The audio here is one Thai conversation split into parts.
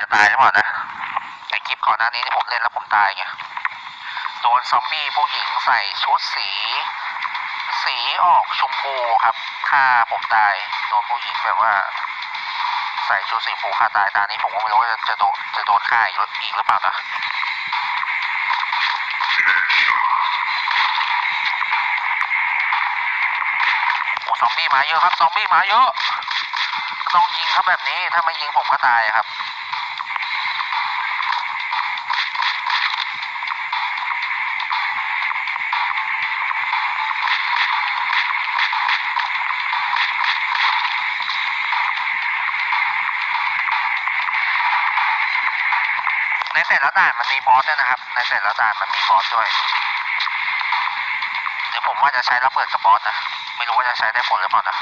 จะตายหรือเปล่านะในคลิปก่อนหน้านี้ที่ผมเล่นแล้วผมตายไงโดนซอมบี้ผู้หญิงใส่ชุดสี สีออกชมพูครับฆ่าผมตายโดนผู้หญิงแบบว่า ใส่ชุดสีชมพูฆ่าตายตานี้ผมก็ไม่รู้ว่าจะจะโดนจะโดนฆ่าอีกหรือเปล่านะโอ้ซอมบี้มาเยอะครับ ซอมบี้มาเยอะ ต้องยิงครับแบบนี้ถ้าไม่ยิงผมก็ตายครับ แต่ละด่านมันมีบอสด้วยนะครับ ในแต่ละด่านมันมีบอสด้วย เดี๋ยวผมว่าจะใช้ระเบิดกับบอสนะ ไม่รู้ว่าจะใช้ได้ผลหรือเปล่านะ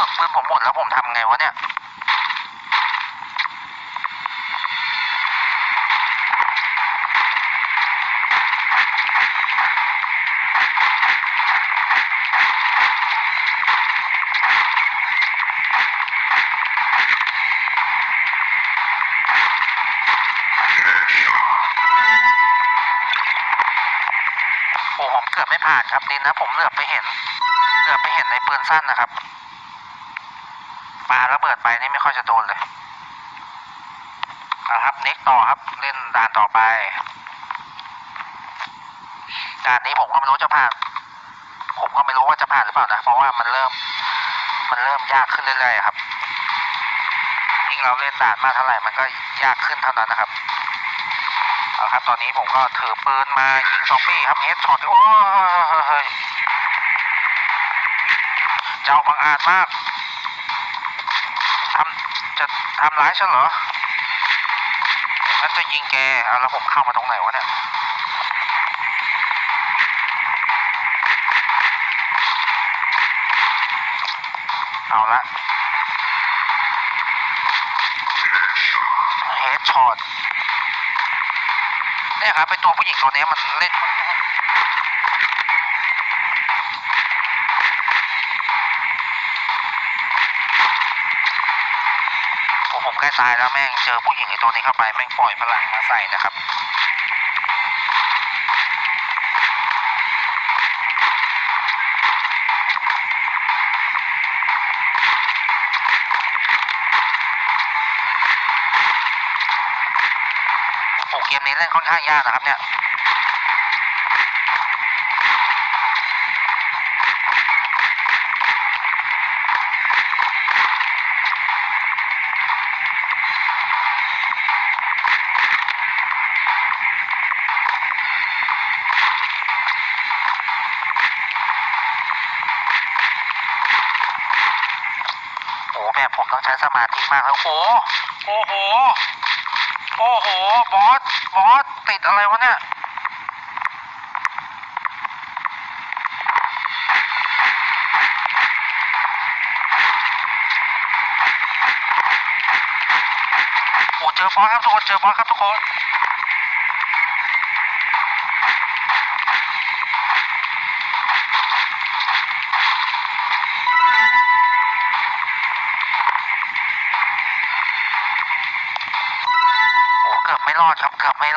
สุนปืนผมหมดแล้วผมทำไงวะเนี่ยโอ้ผมเกือบไม่ผ่านครับดินนะผมเหลือบไปเห็นเหลือบไปเห็นในปืนสั้นนะครับ ปาระเบิดไปนี่ไม่ค่อยจะโดนเลยเอาครับเน็กต่อครับเล่นด่านต่อไปด่านนี้ผมก็ไม่รู้จะผ่าน ผมก็ไม่รู้ว่าจะผ่านหรือเปล่านะเพราะว่ามันเริ่ม มันเริ่มยากขึ้นเรื่อยๆครับยิ่งเราเล่นด่านมากเท่าไหร่มันก็ยากขึ้นเท่านั้นนะครับเอาครับ ตอนนี้ผมก็ถือปืนมายิงซอมบี้ครับเฮดช็อตโอ้ยเจ้าบังอาจมาก จะทำร้ายฉันเหรอฉันจะยิงแก เอาแล้วผมเข้ามาตรงไหนวะเนี่ย เอาละเฮดช็อตเนี่ยครับเป็นตัวผู้หญิงตัวนี้มันเล่น ค่อนข้างโอ้ผมใกล้ตายแล้วแม่งเจอผู้หญิงไอ้ตัวนี้เข้าไปแม่งปล่อยพลังมาใส่นะครับโอ้เกมนี้เล่นค่อนข้างยากนะครับเนี่ย แบบผมต้องใช้สมาธิมากแล้วโอ้โอ้โห โอ้โห บอส บอส ติดอะไรวะเนี่ย โอ้เจอบอสครับทุกคน เจอบอสครับทุกคน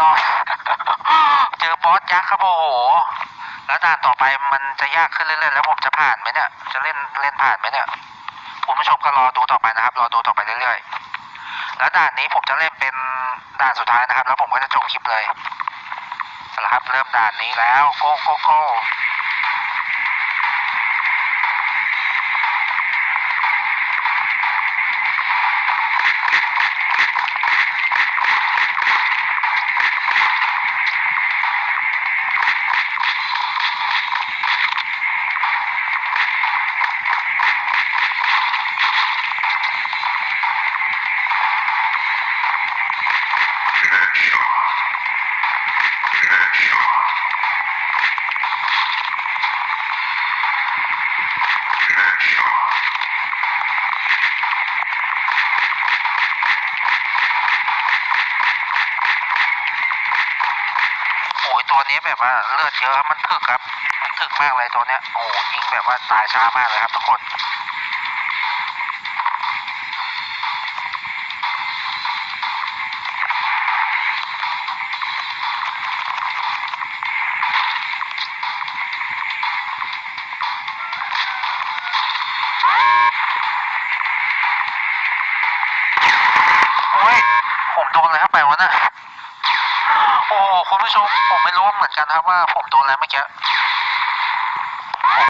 รับเกือบไม่รอเจอบอสยักษ์ครับโอ้โห แล้วด่านต่อไปมันจะยากขึ้นเรื่อยๆแล้วผมจะผ่านไหมเนี่ย จะเล่นเล่นผ่านไหมเนี่ยคุณผู้ชมก็รอดูต่อไปนะครับ รอดูต่อไปเรื่อยๆ แล้วด่านนี้ผมจะเล่นเป็นด่านสุดท้ายนะครับ แล้วผมก็จะจบคลิปเลยเอาละครับเริ่มด่านนี้แล้วโกโกโก โอ้ยตัวนี้แบบว่าเลือดเยอะมันถึกครับ มันถึกมากเลยตัวเนี้ย โอ้ยิงแบบว่าตายช้ามากเลยครับทุกคนโอ้ยผมโดนอะไรเข้าไปวะน่ะโอ้โห คุณผู้ชมผมไม่รู้เหมือนกันครับว่าผมโดนอะไรเมื่อกี้